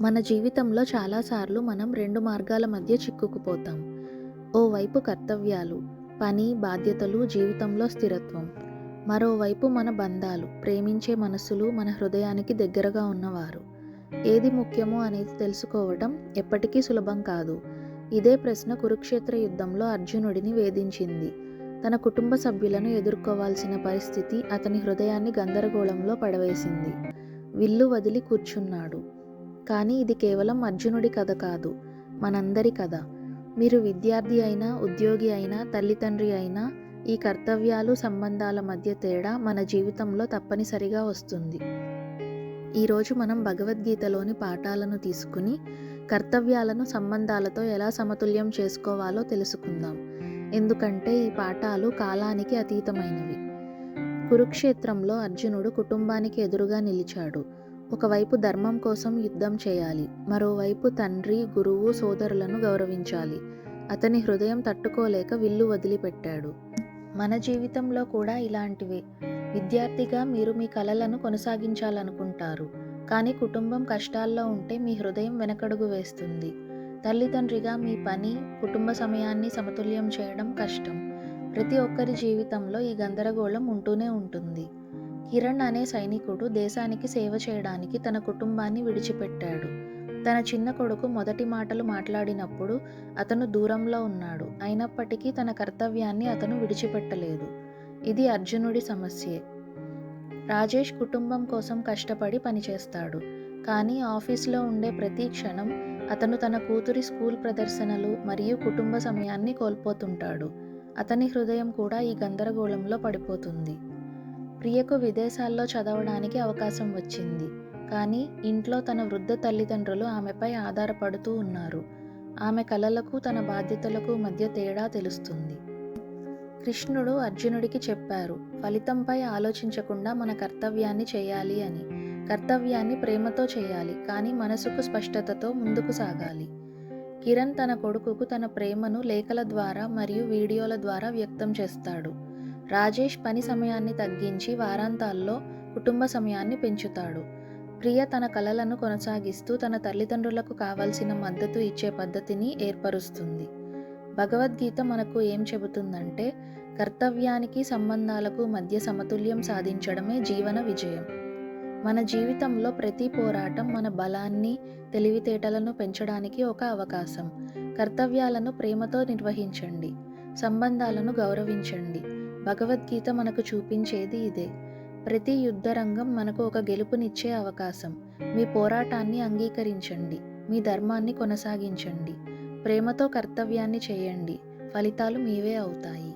మన జీవితంలో చాలాసార్లు మనం రెండు మార్గాల మధ్య చిక్కుకుపోతాం. ఓవైపు కర్తవ్యాలు పని బాధ్యతలు జీవితంలో స్థిరత్వం. మరోవైపు మన బంధాలు ప్రేమించే మనసులు మన హృదయానికి దగ్గరగా ఉన్నవారు. ఏది ముఖ్యమో అనేది తెలుసుకోవటం ఎప్పటికీ సులభం కాదు. ఇదే ప్రశ్న కురుక్షేత్ర యుద్ధంలో అర్జునుడిని వేధించింది. తన కుటుంబ సభ్యులను ఎదుర్కోవాల్సిన పరిస్థితి అతని హృదయాన్ని గందరగోళంలో పడవేసింది. విల్లు వదిలి కూర్చున్నాడు. కానీ ఇది కేవలం అర్జునుడి కథ కాదు మనందరి కథ. మీరు విద్యార్థి అయినా ఉద్యోగి అయినా తల్లిదండ్రి అయినా ఈ కర్తవ్యాలు సంబంధాల మధ్య తేడా మన జీవితంలో తప్పనిసరిగా వస్తుంది. ఈరోజు మనం భగవద్గీతలోని పాఠాలను తీసుకుని కర్తవ్యాలను సంబంధాలతో ఎలా సమతుల్యం చేసుకోవాలో తెలుసుకుందాం. ఎందుకంటే ఈ పాఠాలు కాలానికి అతీతమైనవి. కురుక్షేత్రంలో అర్జునుడు కుటుంబానికి ఎదురుగా నిలిచాడు. ఒకవైపు ధర్మం కోసం యుద్ధం చేయాలి మరోవైపు తండ్రి గురువు సోదరులను గౌరవించాలి. అతని హృదయం తట్టుకోలేక విల్లు వదిలిపెట్టాడు. మన జీవితంలో కూడా ఇలాంటివే. విద్యార్థిగా మీరు మీ కలలను కొనసాగించాలనుకుంటారు. కానీ కుటుంబం కష్టాల్లో ఉంటే మీ హృదయం వెనకడుగు వేస్తుంది. తల్లిదండ్రిగా మీ పని కుటుంబ సమయాన్ని సమతుల్యం చేయడం కష్టం. ప్రతి ఒక్కరి జీవితంలో ఈ గందరగోళం ఉంటూనే ఉంటుంది. కిరణ్ అనే సైనికుడు దేశానికి సేవ చేయడానికి తన కుటుంబాన్ని విడిచిపెట్టాడు. తన చిన్న కొడుకు మొదటి మాటలు మాట్లాడినప్పుడు అతను దూరంలో ఉన్నాడు. అయినప్పటికీ తన కర్తవ్యాన్ని అతను విడిచిపెట్టలేదు. ఇది అర్జునుడి సమస్యే. రాజేష్ కుటుంబం కోసం కష్టపడి పనిచేస్తాడు. కానీ ఆఫీస్లో ఉండే ప్రతి క్షణం అతను తన కూతురి స్కూల్ ప్రదర్శనలు మరియు కుటుంబ సమయాన్ని కోల్పోతుంటాడు. అతని హృదయం కూడా ఈ గందరగోళంలో పడిపోతుంది. ప్రియకు విదేశాల్లో చదవడానికి అవకాశం వచ్చింది. కానీ ఇంట్లో తన వృద్ధ తల్లిదండ్రులు ఆమెపై ఆధారపడుతూ ఉన్నారు. ఆమె కలలకు తన బాధ్యతలకు మధ్య తేడా తెలుస్తుంది. కృష్ణుడు అర్జునుడికి చెప్పారు ఫలితంపై ఆలోచించకుండా మన కర్తవ్యాన్ని చేయాలి అని. కర్తవ్యాన్ని ప్రేమతో చేయాలి కానీ మనసుకు స్పష్టతతో ముందుకు సాగాలి. కిరణ్ తన కొడుకుకు తన ప్రేమను లేఖల ద్వారా మరియు వీడియోల ద్వారా వ్యక్తం చేస్తాడు. రాజేష్ పని సమయాన్ని తగ్గించి వారాంతాల్లో కుటుంబ సమయాన్ని పెంచుతాడు. ప్రియ తన కలలను కొనసాగిస్తూ తన తల్లిదండ్రులకు కావలసిన మద్దతు ఇచ్చే పద్ధతిని ఏర్పరుస్తుంది. భగవద్గీత మనకు ఏం చెబుతుందంటే కర్తవ్యానికి సంబంధాలకు మధ్య సమతుల్యం సాధించడమే జీవన విజయం. మన జీవితంలో ప్రతి పోరాటం మన బలాన్ని తెలివితేటలను పెంచడానికి ఒక అవకాశం. కర్తవ్యాలను ప్రేమతో నిర్వహించండి. సంబంధాలను గౌరవించండి. భగవద్గీత మనకు చూపించేది ఇదే. ప్రతి యుద్ధరంగం మనకు ఒక గెలుపునిచ్చే అవకాశం. మీ పోరాటాన్ని అంగీకరించండి. మీ ధర్మాన్ని కొనసాగించండి. ప్రేమతో కర్తవ్యాన్ని చేయండి. ఫలితాలు మీవే అవుతాయి.